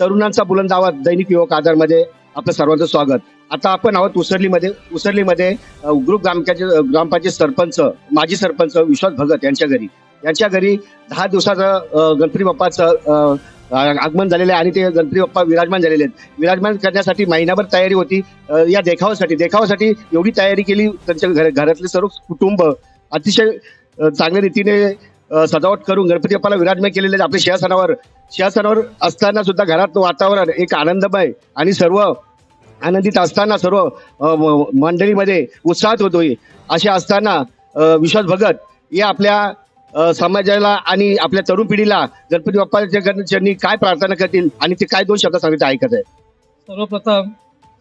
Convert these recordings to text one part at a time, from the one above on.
तरुणांचा बुलंद आवाज दैनिक युवक आधारमध्ये आपलं सर्वांचं स्वागत. आता आपण आहोत उसरलीमध्ये उसरलीमध्ये ग्रुप ग्रामकाचे ग्रामपंचायत सरपंच माजी सरपंच विश्वास भगत यांच्या घरी. यांच्या घरी दहा दिवसाचं गणपती बाप्पाचं आगमन झालेलं आहे आणि ते गणपती बाप्पा विराजमान झालेले आहेत. विराजमान करण्यासाठी महिनाभर तयारी होती. या देखावासाठी देखावासाठी एवढी तयारी केली त्यांच्या घर घरातले सर्व कुटुंब. अतिशय चांगल्या रीतीने सजावट करून गणपती बाप्पाला विराजमान केलेले आपल्या सिंहासनावर. सिंहासनावर असताना सुद्धा घरात वातावरण एक आनंदमय आणि सर्व आनंदित असताना सर्व मंडळीमध्ये उत्साहात होतोय. असे असताना विश्वास भगत या आपल्या समाजाला आणि आपल्या तरुण पिढीला गणपती बाप्पाच्या चरणी काय प्रार्थना करतील आणि ते काय दोन शब्द सांगितले ऐकत आहे. सर्वप्रथम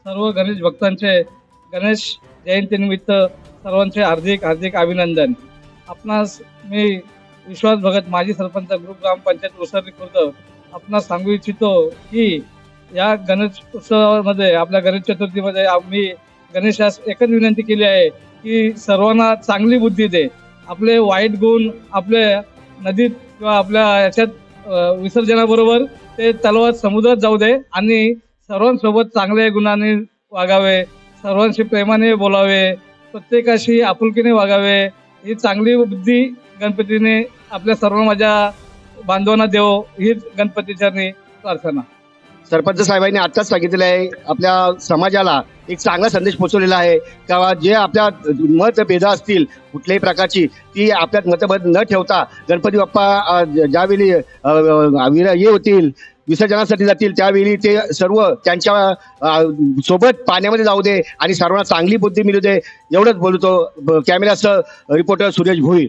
सर्व गणेश भक्तांचे गणेश जयंतीनिमित्त सर्वांचे हार्दिक हार्दिक अभिनंदन. आपणास मी विश्वास भगत माजी सरपंच ग्रुप ग्रामपंचायत उसरली खुर्द आपणास सांगू इच्छितो की या गणेश उत्सवामध्ये आपल्या गणेश चतुर्थीमध्ये आम्ही गणेशास एकच विनंती केली आहे की सर्वांना चांगली बुद्धी दे. आपले वाईट गुण आपले नदीत किंवा आपल्या याच्यात विसर्जनाबरोबर ते तलावात समुद्रात जाऊ दे आणि सर्वांसोबत चांगल्या गुणाने वागावे सर्वांशी प्रेमाने बोलावे प्रत्येकाशी आपुलकीने वागावे. ही चांगली बुद्धी गणपतीने आपल्या सर्व माझ्या बांधवांना देव हीच गणपतीच्या प्रार्थना. सरपंच साहेबांनी आताच सांगितलेलं आहे आपल्या समाजाला एक चांगला संदेश पोहोचवलेला आहे. का जे आपल्या मतभेद असतील कुठल्याही प्रकारची ती आपल्यात मतभेद न ठेवता गणपती बाप्पा ज्यावेळी हे होतील विसर्जनासाठी जातील त्यावेळी ते सर्व त्यांच्यासोबत पाण्यामध्ये जाऊ दे आणि सर्वांना चांगली बुद्धी मिळू दे एवढंच बोलतो कॅमेरासह रिपोर्टर सुरेश भोईर.